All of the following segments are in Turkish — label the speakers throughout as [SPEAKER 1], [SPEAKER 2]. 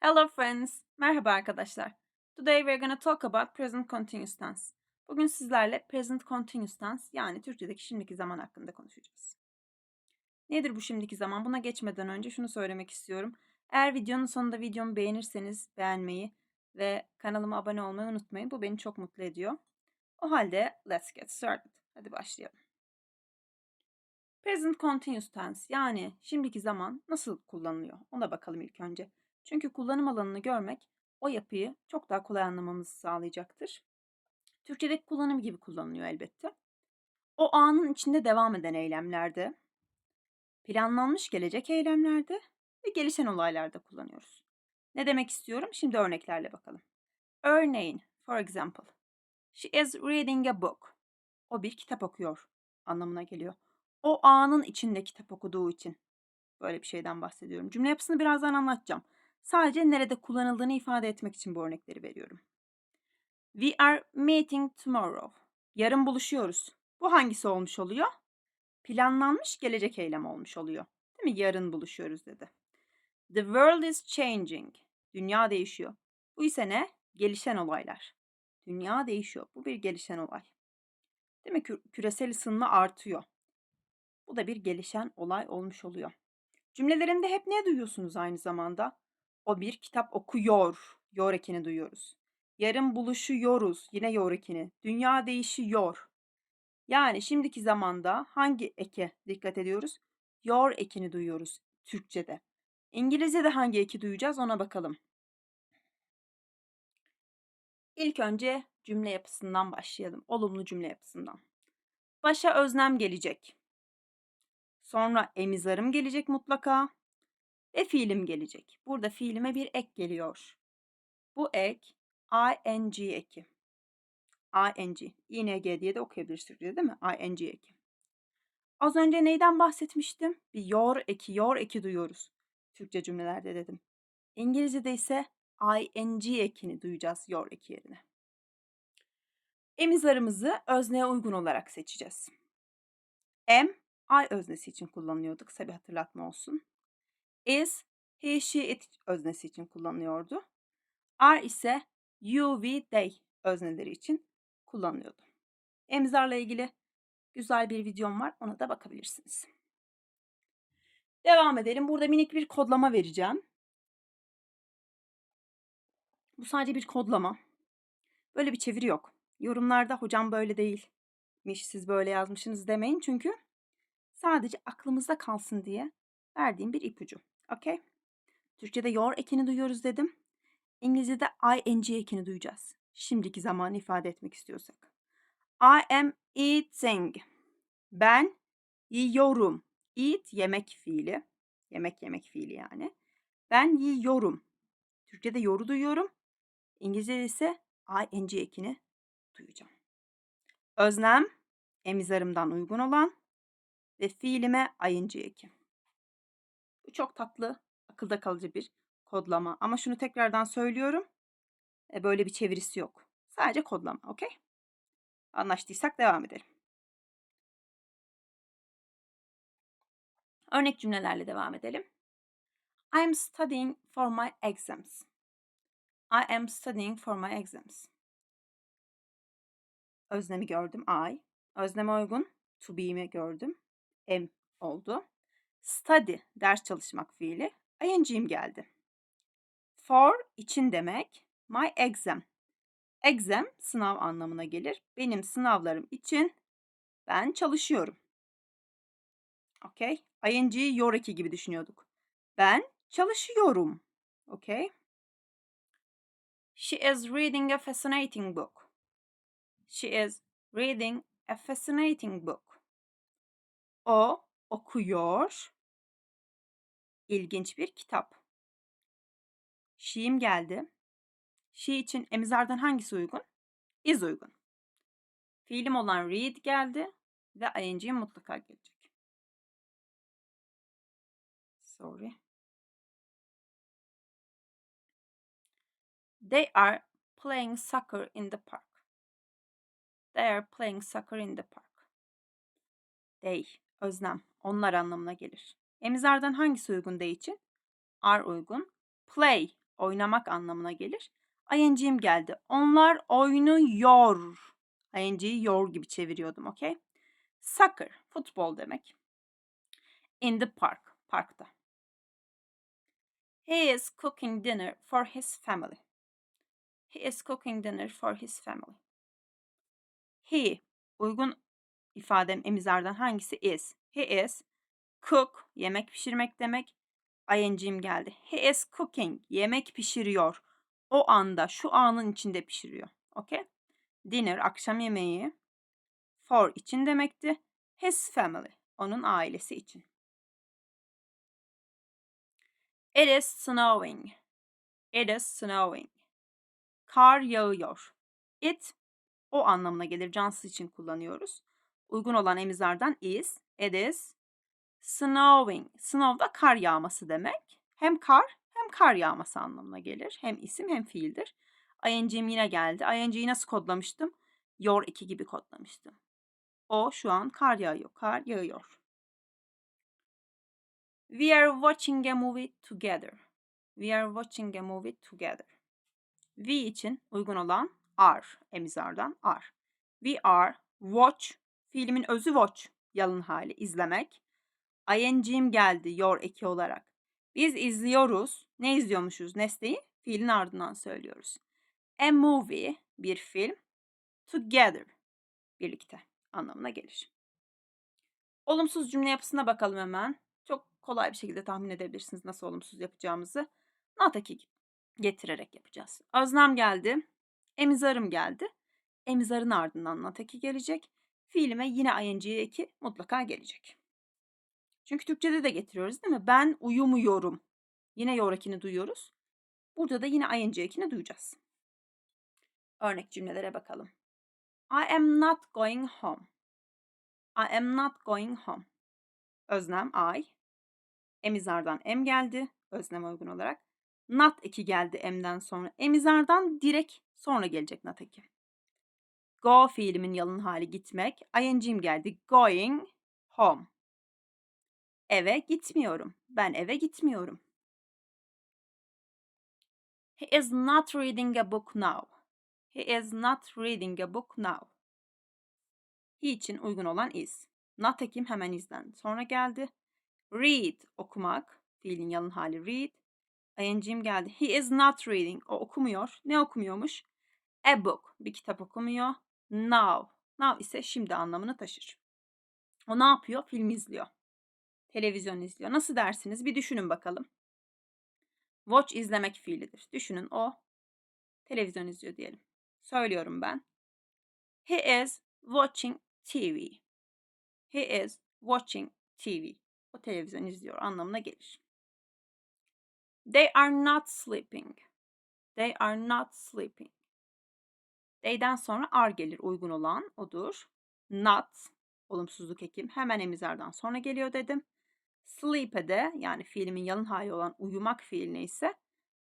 [SPEAKER 1] Hello friends. Merhaba arkadaşlar. Today we're gonna talk about present continuous tense. Bugün sizlerle present continuous tense yani Türkçedeki şimdiki zaman hakkında konuşacağız. Nedir bu şimdiki zaman? Buna geçmeden önce şunu söylemek istiyorum. Eğer videonun sonunda videomu beğenirseniz beğenmeyi ve kanalıma abone olmayı unutmayın. Bu beni çok mutlu ediyor. O halde let's get started. Hadi başlayalım. Present continuous tense yani şimdiki zaman nasıl kullanılıyor? Ona bakalım ilk önce. Çünkü kullanım alanını görmek o yapıyı çok daha kolay anlamamızı sağlayacaktır. Türkçedeki kullanım gibi kullanılıyor elbette. O anın içinde devam eden eylemlerde, planlanmış gelecek eylemlerde ve gelişen olaylarda kullanıyoruz. Ne demek istiyorum? Şimdi örneklerle bakalım. Örneğin, for example, she is reading a book. O bir kitap okuyor anlamına geliyor. O anın içinde kitap okuduğu için böyle bir şeyden bahsediyorum. Cümle yapısını birazdan anlatacağım. Sadece nerede kullanıldığını ifade etmek için bu örnekleri veriyorum. We are meeting tomorrow. Yarın buluşuyoruz. Bu hangisi olmuş oluyor? Planlanmış gelecek eylem olmuş oluyor. Değil mi? Yarın buluşuyoruz dedi. The world is changing. Dünya değişiyor. Bu ise ne? Gelişen olaylar. Dünya değişiyor. Bu bir gelişen olay. Değil mi? Kü- küresel ısınma artıyor. Bu da bir gelişen olay olmuş oluyor. Cümlelerinde hep ne duyuyorsunuz aynı zamanda? O bir kitap okuyor. Yor ekini duyuyoruz. Yarın buluşuyoruz. Yine yor ekini. Dünya değişiyor. Yani şimdiki zamanda hangi eke dikkat ediyoruz? Yor ekini duyuyoruz Türkçe'de. İngilizce'de hangi eki duyacağız ona bakalım. İlk önce cümle yapısından başlayalım. Olumlu cümle yapısından. Başa öznem gelecek. Sonra emizarım gelecek mutlaka. Ve fiilim gelecek. Burada fiilime bir ek geliyor. Bu ek ing eki. ing. ing diye de okuyabiliriz Türkçe'de değil mi? ing eki. Az önce neyden bahsetmiştim? Bir yor eki, yor eki duyuyoruz. Türkçe cümlelerde dedim. İngilizce'de ise ing ekini duyacağız yor eki yerine. Emizarımızı özneye uygun olarak seçeceğiz. Em, I öznesi için kullanıyorduk. Bir hatırlatma olsun. Is, he, she, it öznesi için kullanılıyordu. Are ise you, we, they özneleri için kullanılıyordu. Emzarla ilgili güzel bir videom var. Ona da bakabilirsiniz. Devam edelim. Burada minik bir kodlama vereceğim. Bu sadece bir kodlama. Böyle bir çeviri yok. Yorumlarda hocam böyle değilmiş, siz böyle yazmışsınız demeyin çünkü sadece aklımızda kalsın diye verdiğim bir ipucu. Okay? Türkçe'de your ekini duyuyoruz dedim. İngilizce'de ing ekini duyacağız. Şimdiki zamanı ifade etmek istiyorsak. I am eating. Ben yiyorum. Eat yemek fiili. Yemek yemek fiili yani. Ben yiyorum. Türkçe'de yoru duyuyorum. İngilizce'de ise ing ekini duyacağım. Öznem emizarımdan uygun olan ve fiilime ing eki. Bu çok tatlı, akılda kalıcı bir kodlama. Ama şunu tekrardan söylüyorum. E, böyle bir çevirisi yok. Sadece kodlama, okey? Anlaştıysak devam edelim. Örnek cümlelerle devam edelim. I am studying for my exams. I am studying for my exams. Öznemi gördüm I. Özneme uygun to be'mi gördüm. Am oldu. Study ders çalışmak fiili. ING'im geldi. For için demek. My exam. Exam sınav anlamına gelir. Benim sınavlarım için ben çalışıyorum. Okay. ING your eki gibi düşünüyorduk. Ben çalışıyorum. Okay. She is reading a fascinating book. She is reading a fascinating book. O okuyor. İlginç bir kitap. She'im geldi. She için emizardan hangisi uygun? Is uygun. Fiilim olan read geldi ve ing'im mutlaka gelecek. Sorry. They are playing soccer in the park. They are playing soccer in the park. They, öznem, onlar anlamına gelir. Emizardan hangisi uygun they için? Are uygun. Play, oynamak anlamına gelir. ING'im geldi. Onlar oynuyor. ING'yi yor gibi çeviriyordum, okey? Soccer, futbol demek. In the park, parkta. He is cooking dinner for his family. He is cooking dinner for his family. He, uygun ifadem emizardan hangisi is? He is cook, yemek pişirmek demek. ING'im geldi. He is cooking, yemek pişiriyor. O anda, şu anın içinde pişiriyor. Okay? Dinner, akşam yemeği. For için demekti. His family, onun ailesi için. It is snowing. It is snowing. Kar yağıyor. It o anlamına gelir. Cansız için kullanıyoruz. Uygun olan emizlerden is, it is, snowing. Snow da kar yağması demek. Hem kar hem kar yağması anlamına gelir. Hem isim hem fiildir. ING'm yine geldi. ING'yi nasıl kodlamıştım? Your 2 gibi kodlamıştım. O şu an kar yağıyor. Kar yağıyor. We are watching a movie together. We are watching a movie together. We için uygun olan are emizardan are. We are watch fiilimin özü watch yalın hali izlemek. ING'im geldi your eki olarak. Biz izliyoruz. Ne izliyormuşuz? Nesneyi fiilin ardından söylüyoruz. A movie bir film. Together birlikte anlamına gelir. Olumsuz cümle yapısına bakalım hemen. Çok kolay bir şekilde tahmin edebilirsiniz nasıl olumsuz yapacağımızı. Nataki getirerek yapacağız. Öznam geldi. Emizarım geldi. Emizarın ardından nataki gelecek. Fiilime yine ing eki mutlaka gelecek. Çünkü Türkçe'de de getiriyoruz değil mi? Ben uyumuyorum. Yine yorakini duyuyoruz. Burada da yine ing ekini duyacağız. Örnek cümlelere bakalım. I am not going home. I am not going home. Öznem I. Emizardan em geldi. Öznem uygun olarak. Not eki geldi emden sonra. Emizardan direkt sonra gelecek not eki. Go fiilimin yalın hali gitmek. ING'm geldi. Going home. Eve gitmiyorum. Ben eve gitmiyorum. He is not reading a book now. He is not reading a book now. He için uygun olan is. Not ekim hemen izden sonra geldi. Read okumak. Fiilin yalın hali read. ING'm geldi. He is not reading. O okumuyor. Ne okumuyormuş? A book. Bir kitap okumuyor. Now. Now ise şimdi anlamını taşır. O ne yapıyor? Film izliyor. Televizyon izliyor. Nasıl dersiniz? Bir düşünün bakalım. Watch izlemek fiilidir. Düşünün o televizyon izliyor diyelim. Söylüyorum ben. He is watching TV. He is watching TV. O televizyon izliyor anlamına gelir. They are not sleeping. They are not sleeping. They'den sonra are gelir uygun olan odur. Not olumsuzluk ekim hemen emizlerden sonra geliyor dedim. Sleep'e de yani fiilimin yalın hali olan uyumak fiiline ise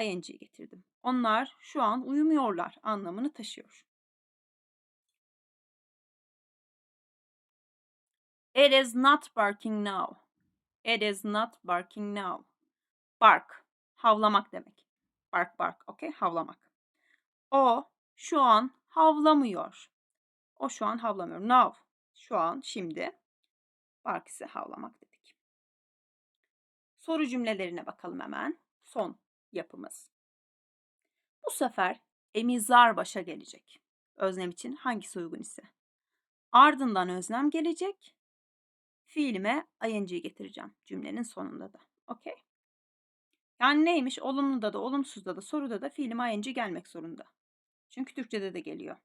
[SPEAKER 1] ing getirdim. Onlar şu an uyumuyorlar anlamını taşıyor. It is not barking now. It is not barking now. Bark, havlamak demek. Bark bark, okey, havlamak. O şu an havlamıyor. O şu an havlamıyor. Now, şu an, şimdi. Bark ise havlamak dedik. Soru cümlelerine bakalım hemen. Son yapımız. Bu sefer emizar başa gelecek. Özlem için hangisi uygun ise. Ardından özlem gelecek. Fiilime ing getireceğim cümlenin sonunda da. Okey? Yani neymiş? Olumluda da, olumsuzda da, soruda da fiilime ing gelmek zorunda. Çünkü Türkçe'de de geliyor.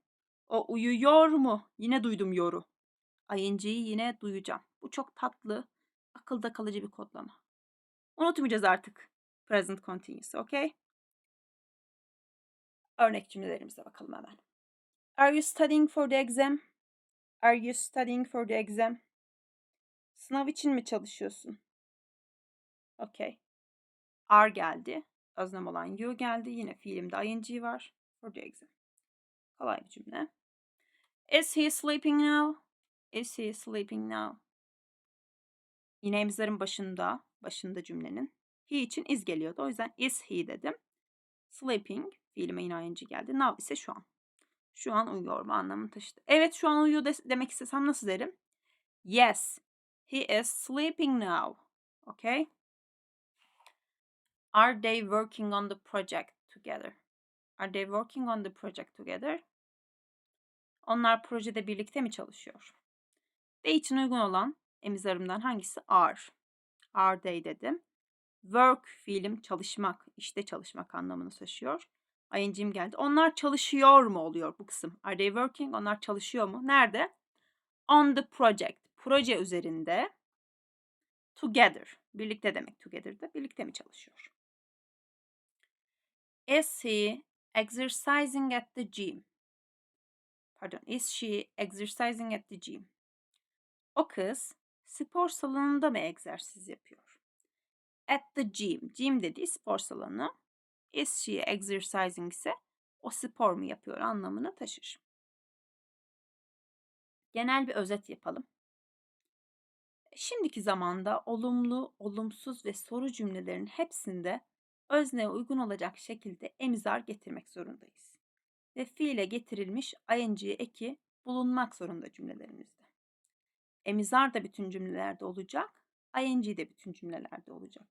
[SPEAKER 1] O uyuyor mu? Yine duydum yoru. ING'yi yine duyacağım. Bu çok tatlı, akılda kalıcı bir kodlama. Unutmayacağız artık. Present continuous, okay? Örnek cümlelerimize bakalım hemen. Are you studying for the exam? Are you studying for the exam? Sınav için mi çalışıyorsun? Okay. Are geldi. Özlem olan you geldi. Yine fiilimde ing var. For the exam. Kolay bir cümle. Is he sleeping now? Is he sleeping now? Yine emizlerin başında, başında cümlenin. He için is geliyordu. O yüzden is he dedim. Sleeping fiilime yine ing geldi. Now ise şu an. Şu an uyuyor mu anlamını taşıdı. Evet şu an uyuyor de- demek istesem nasıl derim? Yes, he is sleeping now. Okay? Are they working on the project together? Are they working on the project together? Onlar projede birlikte mi çalışıyor? They için uygun olan emizarımdan hangisi are? Are they dedim. Work fiilim çalışmak, işte çalışmak anlamını taşıyor. ING'm geldi. Onlar çalışıyor mu oluyor bu kısım? Are they working? Onlar çalışıyor mu? Nerede? On the project. Proje üzerinde. Together. Birlikte demek together'da. Birlikte mi çalışıyor? Is he exercising at the gym? Pardon. Is she exercising at the gym? O kız spor salonunda mı egzersiz yapıyor? At the gym. Gym dediği spor salonu. Is she exercising ise o spor mu yapıyor anlamını taşır. Genel bir özet yapalım. Şimdiki zamanda olumlu, olumsuz ve soru cümlelerin hepsinde özneye uygun olacak şekilde emizar getirmek zorundayız. Ve fiile getirilmiş ing eki bulunmak zorunda cümlelerimizde. Emizar da bütün cümlelerde olacak, ing de bütün cümlelerde olacak.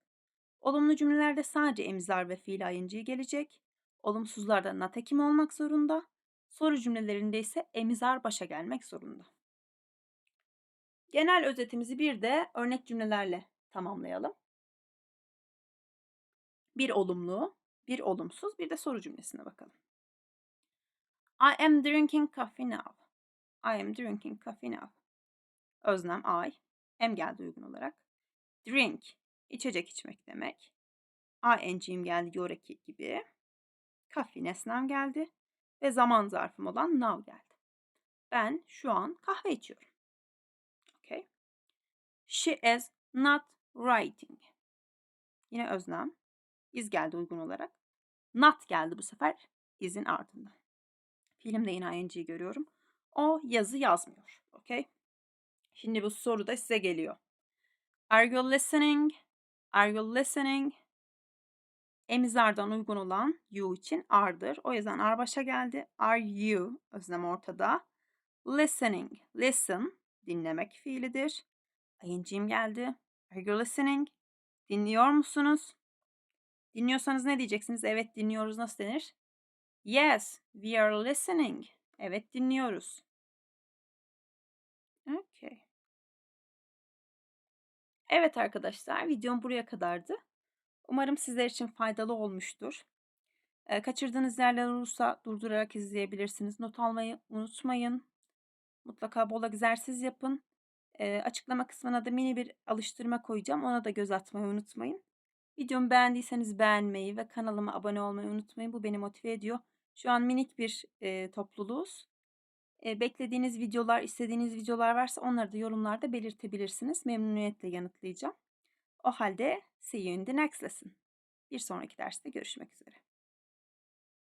[SPEAKER 1] Olumlu cümlelerde sadece emizar ve fiil ing gelecek. Olumsuzlarda not ekim olmak zorunda. Soru cümlelerinde ise emizar başa gelmek zorunda. Genel özetimizi bir de örnek cümlelerle tamamlayalım. Bir olumlu, bir olumsuz, bir de soru cümlesine bakalım. I am drinking coffee now. I am drinking coffee now. Özlem I. Em geldi uygun olarak. Drink. içecek içmek demek. ING'm geldi yoreki gibi. Coffee nesnem geldi. Ve zaman zarfım olan now geldi. Ben şu an kahve içiyorum. Okay. She is not writing. Yine özlem. Is geldi uygun olarak. Not geldi bu sefer izin ardından. Filmde yine ing'yi görüyorum. O yazı yazmıyor. Okay. Şimdi bu soru da size geliyor. Are you listening? Are you listening? Emizardan uygun olan you için are'dır. O yüzden are başa geldi. Are you özlem ortada. Listening. Listen dinlemek fiilidir. ING'im geldi. Are you listening? Dinliyor musunuz? Dinliyorsanız ne diyeceksiniz? Evet dinliyoruz nasıl denir? Yes, we are listening. Evet dinliyoruz. Okay. Evet arkadaşlar videom buraya kadardı. Umarım sizler için faydalı olmuştur. Kaçırdığınız yerler olursa durdurarak izleyebilirsiniz. Not almayı unutmayın. Mutlaka bol egzersiz yapın. Açıklama kısmına da mini bir alıştırma koyacağım. Ona da göz atmayı unutmayın. Videomu beğendiyseniz beğenmeyi ve kanalıma abone olmayı unutmayın. Bu beni motive ediyor. Şu an minik bir e, topluluğuz. E, beklediğiniz videolar, istediğiniz videolar varsa onları da yorumlarda belirtebilirsiniz. Memnuniyetle yanıtlayacağım. O halde see you in the next lesson. Bir sonraki derste görüşmek üzere.